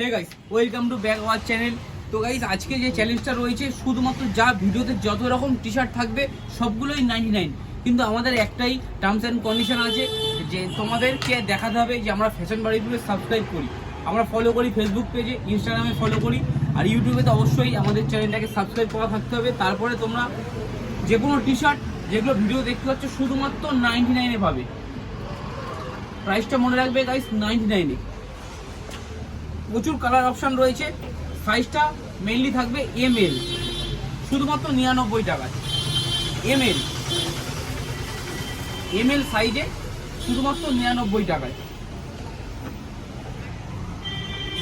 Hey guys welcome to back our channel তো guys আজকে যে চ্যালেঞ্জটা রয়েছে, শুধুমাত্র যা ভিডিওতে যত রকম টি শার্ট থাকবে, সবগুলোই নাইনটি নাইন কিন্তু আমাদের একটাই টার্মস অ্যান্ড কন্ডিশন আছে, যে তোমাদেরকে দেখাতে হবে যে আমরা ফ্যাশন বাড়িগুলো সাবস্ক্রাইব করি। আমরা ফলো করি ফেসবুক পেজে ইনস্টাগ্রামে ফলো করি, আর ইউটিউবে তো অবশ্যই আমাদের চ্যানেলটাকে সাবস্ক্রাইব করা থাকতে হবে। তারপরে তোমরা যে কোনো টি শার্ট যেগুলো ভিডিও দেখতে পাচ্ছ, শুধুমাত্র নাইনটি নাইনে পাবে। প্রাইসটা মনে রাখবে গাইস নাইনটি নাইনে প্রচুর কালার অপশন রয়েছে। সাইজটা মেনলি থাকবে এম এল শুধুমাত্র নিরানব্বই টাকায় এম এল এম এল সাইজে শুধুমাত্র নিরানব্বই টাকায়।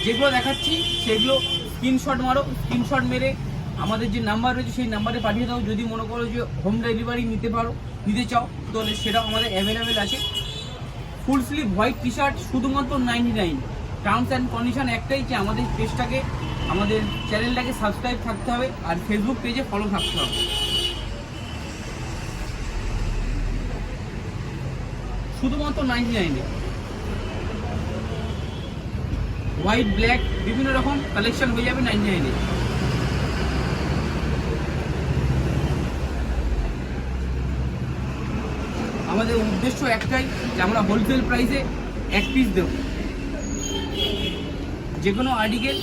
যেগুলো দেখাচ্ছি, সেগুলো স্ক্রিনশট মারো স্ক্রিনশট মেরে আমাদের যে নাম্বার রয়েছে, সেই নাম্বারে পাঠিয়ে দাও। যদি মনে করো যে হোম ডেলিভারি নিতে পারো, নিতে চাও, তাহলে সেটাও আমাদের অ্যাভেলেবেল আছে। Full sleeve white T shirt শুধুমাত্র ninety nine terms and condition একটাই যে আমাদের পেজটাকে আমাদের চ্যানেলটাকে সাবস্ক্রাইব থাকতে হবে আর ফেসবুক পেজে ফলো থাকতে হবে। শুধুমাত্র নাইনটি নাইনে হোয়াইট ব্ল্যাক বিভিন্ন রকম কালেকশন হয়ে যাবে নাইনটি নাইনে আমাদের উদ্দেশ্য একটাই যে আমরা হোলসেল প্রাইসে এক পিস দেব। যে কোনো আর্টিকেল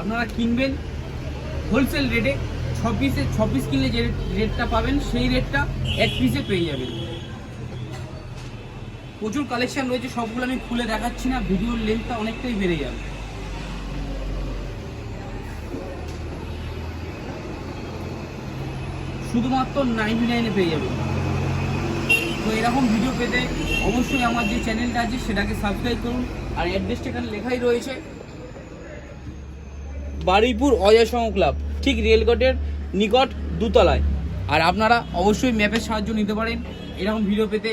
আপনারা কিনবেন হোলসেল রেটে ছ পিসে ছ পিস কিনলে যে রেটটা পাবেন, সেই রেটটা এক পিসে পেয়ে যাবেন। প্রচুর কালেকশন রয়েছে, সবগুলো আমি খুলে দেখাচ্ছি না, ভিডিওর লেন্থটা অনেকটাই বেড়ে যাবে। শুধুমাত্র নাইনটি নাইনে পেয়ে যাবেন। তো এরকম ভিডিও পেতে অবশ্যই আমার যে চ্যানেলটা আছে, সেটাকে সাবস্ক্রাইব করুন। আর অ্যাড্রেসটা এখানে লেখাই রয়েছে। বারুইপুর অজয়সম ক্লাব, ঠিক রেলগেটের নিকট দুতলায়। আর আপনারা অবশ্যই ম্যাপের সাহায্য নিতে পারেন। এরকম ভিডিও পেতে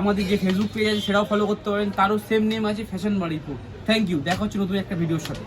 আমাদের যে ফেসবুক পেজ আছে, সেটাও ফলো করতে পারেন। তারও সেম নেম আছে ফ্যাশন বারুইপুর। থ্যাংক ইউ দেখা হচ্ছে নতুন একটা ভিডিওর সাথে।